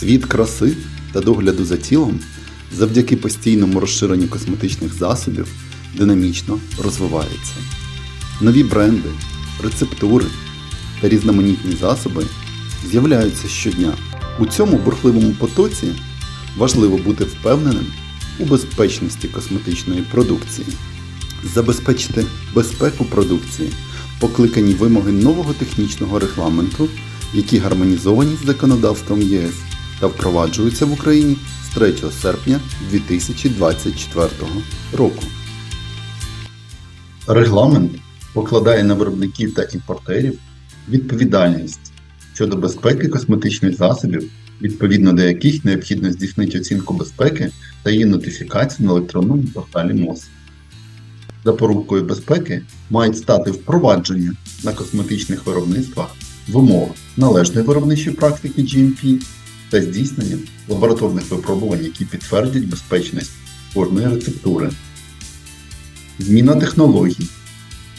Світ краси та догляду за тілом завдяки постійному розширенню косметичних засобів динамічно розвивається. Нові бренди, рецептури та різноманітні засоби з'являються щодня. У цьому бурхливому потоці важливо бути впевненим у безпечності косметичної продукції, забезпечити безпеку продукції, покликані вимоги нового технічного регламенту, які гармонізовані з законодавством ЄС та впроваджуються в Україні з 3 серпня 2024 року. Регламент покладає на виробників та імпортерів відповідальність щодо безпеки косметичних засобів, відповідно до яких необхідно здійснити оцінку безпеки та її нотифікацію на електронному порталі МОЗ. Запорукою безпеки мають стати впровадження на косметичних виробництвах вимог належної виробничої практики GMP та здійснення лабораторних випробувань, які підтвердять безпечність кожної рецептури. Зміна технологій,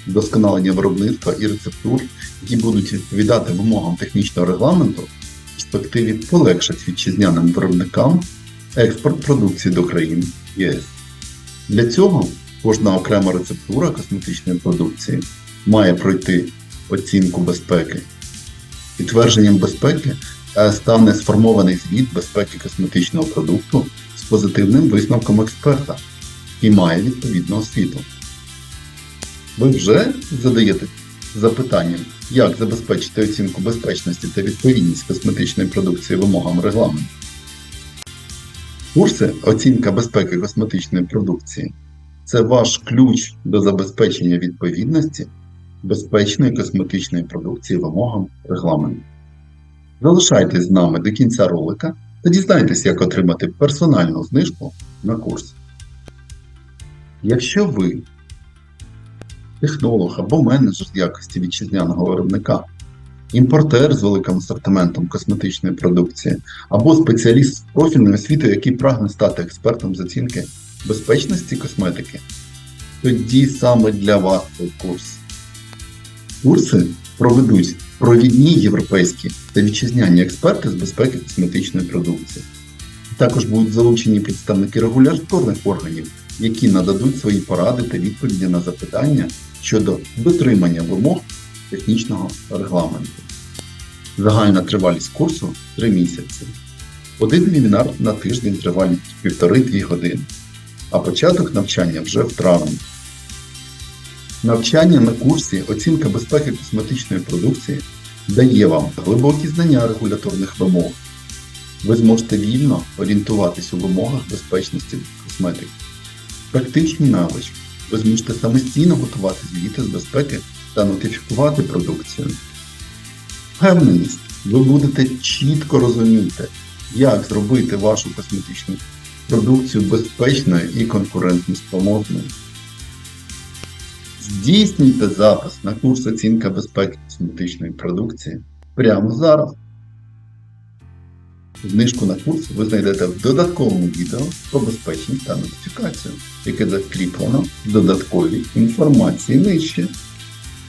вдосконалення виробництва і рецептур, які будуть відповідати вимогам технічного регламенту, в перспективі полегшать вітчизняним виробникам експорт продукції до країн ЄС. Для цього кожна окрема рецептура косметичної продукції має пройти оцінку безпеки. Підтвердженням безпеки стане сформований звіт безпеки косметичного продукту з позитивним висновком експерта і має відповідну освіту. Ви вже задаєте запитанням, як забезпечити оцінку безпечності та відповідність косметичної продукції вимогам регламенту. Курси оцінка безпеки косметичної продукції це ваш ключ до забезпечення відповідності безпечної косметичної продукції вимогам регламенту. Залишайтесь з нами до кінця ролика та дізнайтесь, як отримати персональну знижку на курс. Якщо ви технолог або менеджер з якості вітчизняного виробника, імпортер з великим асортиментом косметичної продукції, або спеціаліст з профільної освіти, який прагне стати експертом з оцінки безпечності косметики, тоді саме для вас цей курс. Курси проведуть провідні європейські та вітчизняні експерти з безпеки косметичної продукції. Також будуть залучені представники регуляторних органів, які нададуть свої поради та відповіді на запитання щодо дотримання вимог технічного регламенту. Загальна тривалість курсу 3 місяці. Один вебінар на тиждень тривалістю 1,5-2 години, а початок навчання вже в травні. Навчання на курсі оцінка безпеки косметичної продукції дає вам глибокі знання регуляторних вимог. Ви зможете вільно орієнтуватись у вимогах безпечності косметики. Практичні навички. Ви зможете самостійно готувати звіти з безпеки та нотифікувати продукцію. Впевненість. Ви будете чітко розуміти, як зробити вашу косметичну продукцію безпечною і конкурентноспроможною. Здійснюйте запис на курс оцінка безпеки косметичної продукції прямо зараз. Знижку на курс ви знайдете в додатковому відео про безпечність та нотифікацію, яке закріплено в додатковій інформації нижче.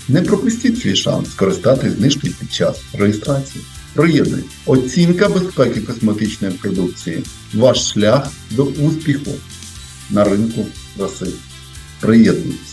Не пропустіть свій шанс скористатись знижкою під час реєстрації. Приєднуй оцінка безпеки косметичної продукції. Ваш шлях до успіху на ринку краси. Приєднуйтесь!